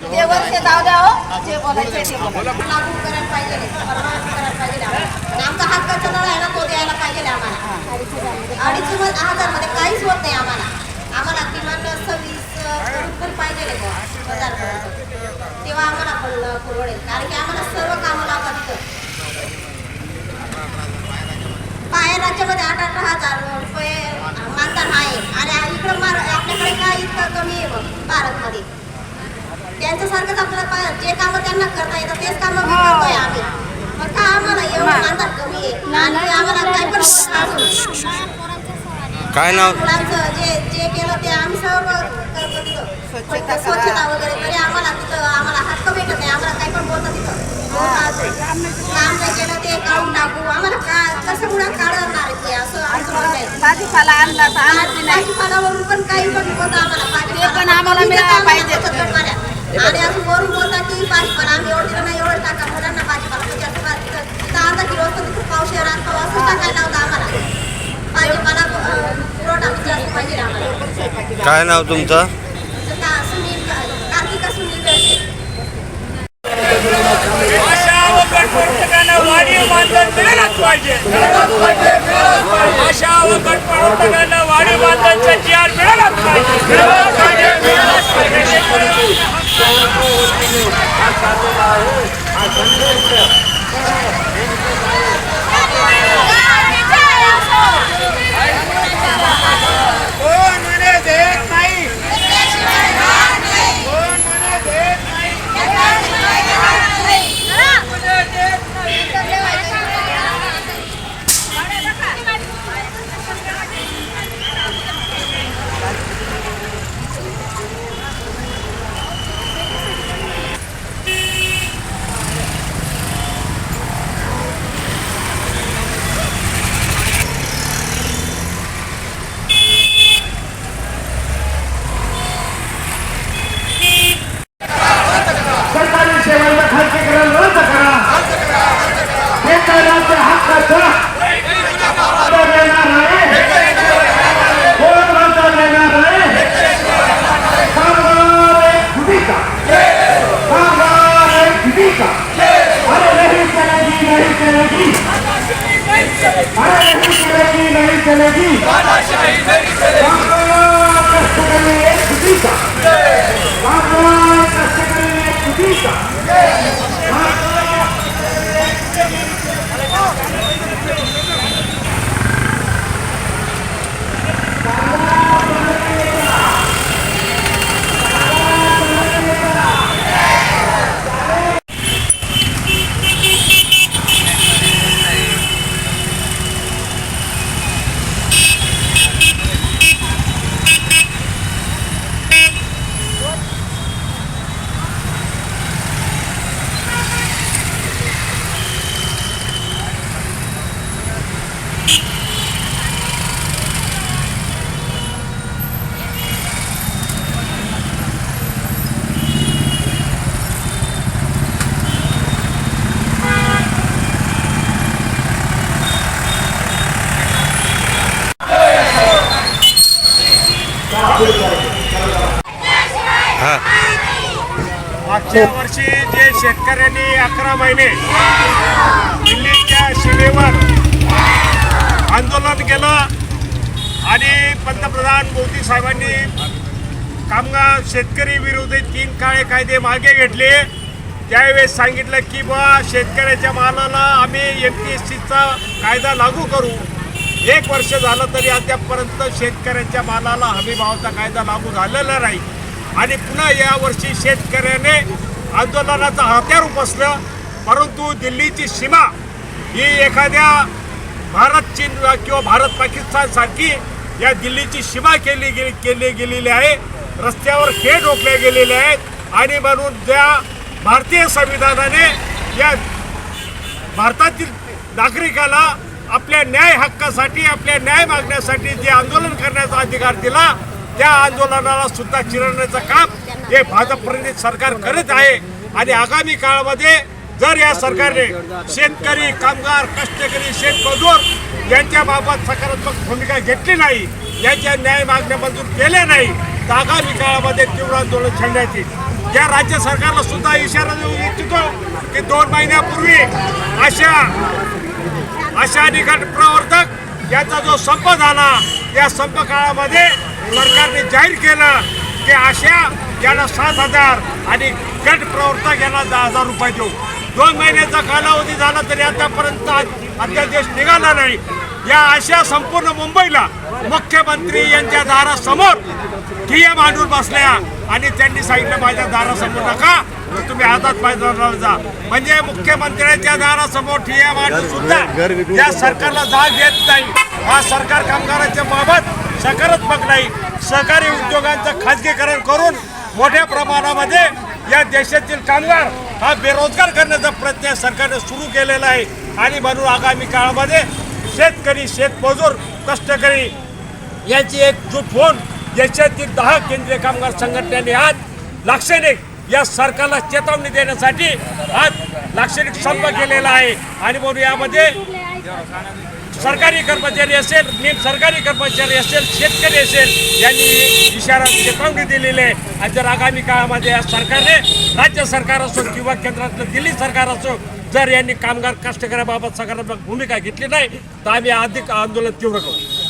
जे वर्ष जाऊ द्या हो जे बोलायचे ते लागू करायला पाहिजे परवानगी करायला पाहिजे आमचा हक्काचा नळ आहे ना तो द्यायला पाहिजे आम्हाला. अडीच हजारमध्ये काहीच होत नाही आम्हाला. आम्हाला किमान सव्वीस अं, पाहिजे बुवा, हजारपर्यंत. तेव्हा आम्हाला पण परवडेल. कारण की आम्हाला सर्व कामं लागतात. तिथं बाहेर राज्यामध्ये आठ अठरा हजार रुपये मानधन आहे. आणि इकडं आपल्याकडे काय इतकं कमी आहे बघ भारतमध्ये. त्यांच्यासारखंच आपल्याला जे कामं त्यांना करता येतात तेच कामं मी करतोय आम्ही. मग का आम्हाला एवढं मानधन कमी आहे. आणि आम्हाला काय पण काय नाव? मुलांचं जे जे केलं ते आम्ही सर्व करतो तिथं फक्त स्वच्छता वगैरे तरी आम्हाला तिथं आम्हाला हक्क भेटत नाही. आम्हाला काही पण बोलतात तिथं. काम नाही केलं ते काढून टाकू. आम्हाला का कसं मुळे काढणार ते? असं आमचं म्हणणं आहे. भाजीपाला आणला तर आणत बी नाही पण काही पण बोलता आम्हाला. ते पण आम्हाला मिळालं पाहिजे. आणि अजून वरून बोलता की भाजीपाला आम्ही एवढं दिलं नाही एवढं टाका. मुलांना भाजीपाला म्हणजे असं बा- तिथं तिथं अर्धा किलो असतो तिथं पावशेर असतो असं टाकायला होतं आम्हाला. भाजीपाला अं, पुरवठा म्हणजे असं पाहिजे आम्हाला. काय नाव तुमचं? सुनील कार्तिका सुनील पाहिजे. अशा वाढीव जी आर मिळालाच पाहिजे. मिळालाच पाहिजे मिळालाच पाहिजे कोण म्हणे देत नाही कोण म्हणे देत नाही सरकारी सेवांना खाजगीकरण रद्द करा शेतकऱ्यांच्या हक्काचा रद्द देणार आहे कोण रद्द देणार आहे कामगार एक भूमिका कामगार एक भूमिका अरे नहीं चलेगी नहीं चलेगी अरे नहीं चलेगी नहीं चलेगी कामगार कष्टकरी एक भूमिका कामगार कष्टकरी एक भूमिका हा गेल्या वर्षी जे शेतकऱ्यांनी अकरा महिने दिल्लीच्या सीमेवर आंदोलन केलं आणि पंतप्रधान मोदी साहेबांनी कामगार शेतकरी विरोधी तीन काळे कायदे मागे घेतले. त्यावेळेस सांगितलं की बा शेतकऱ्याच्या मालाला आम्ही एम पी एस सीचा कायदा लागू करू. एक वर्ष झालं तरी अद्यापपर्यंत शेतकऱ्याच्या मालाला हमी भावाचा कायदा लागू झालेला नाही. आणि पुन्हा यावर्षी शेतकऱ्याने आंदोलनाचं हत्यार उपसलं परंतु दिल्लीची सीमा ही एखाद्या भारत चीन किंवा भारत पाकिस्तान सारखी या दिल्लीची सीमा केली गेली केली गेलेली आहे. रस्त्यावर खेळ रोखले गेलेले आहेत. आणि म्हणून त्या भारतीय संविधानाने या भारतातील नागरिकाला आपल्या न्याय हक्कासाठी आपल्या न्याय मागण्यासाठी जे आंदोलन करण्याचा अधिकार दिला त्या आंदोलनाला सुद्धा चिरडण्याचं काम हे भाजप प्रणित सरकार करत आहे. आणि आगामी काळामध्ये जर या सरकारने शेतकरी कामगार कष्टकरी शेतमजूर यांच्याबाबत सकारात्मक भूमिका घेतली नाही यांच्या न्याय मागण्या मंजूर केल्या नाही तर आगामी काळामध्ये तीव्र आंदोलन छेडण्यात येईल या राज्य सरकारला सुद्धा इशारा देऊ इच्छितो की दोन महिन्यापूर्वी अशा अशा निकट प्रवर्तक यांचा जो संप झाला या संप काळामध्ये सरकारने जाहीर केलं की अशा याला सात हजार आणि गट प्रवर्तक यांना दहा हजार रुपये देऊ. दोन महिन्याचा कालावधी झाला तरी आतापर्यंत अध्यादेश निघाला नाही. या अशा संपूर्ण मुंबईला मुख्यमंत्री यांच्या दारासमोर ठिया मांडून बसल्या आणि त्यांनी सांगितलं माझ्या दारासमोर नका तुम्ही हातात पायदाराला जा. म्हणजे मुख्यमंत्र्यांच्या दारासमोर ठिया मांडून सुद्धा या सरकारला जाग येत नाही. हा सरकार कामगारांच्या बाबत सकारात्मक नाही. सहकारी उद्योगांचं खाजगीकरण करून मोठ्या प्रमाणामध्ये या देशातील कामगार हा बेरोजगार करण्याचा प्रयत्न सरकारने सुरू केलेला आहे. आणि म्हणून आगामी काळामध्ये शेतकरी शेतमजूर कष्टकरी यांची एक जुट होऊन देशातील दहा केंद्रीय कामगार संघटनांनी आज लाक्षणिक या सरकारला चेतावणी देण्यासाठी आज लाक्षणिक संप केलेला आहे. आणि म्हणून यामध्ये सरकारी कर्मचारी असेल निम सरकारी कर्मचारी असेल शेतकरी असेल यांनी इशारा चेतावणी दिलेली आहे. आणि जर आगामी काळामध्ये या सरकारने राज्य सरकार असो किंवा केंद्रातलं दिल्ली सरकार असो जर यांनी कामगार कष्टकऱ्याबाबत सकारात्मक भूमिका घेतली नाही तर आम्ही अधिक आंदोलन तीव्र करू.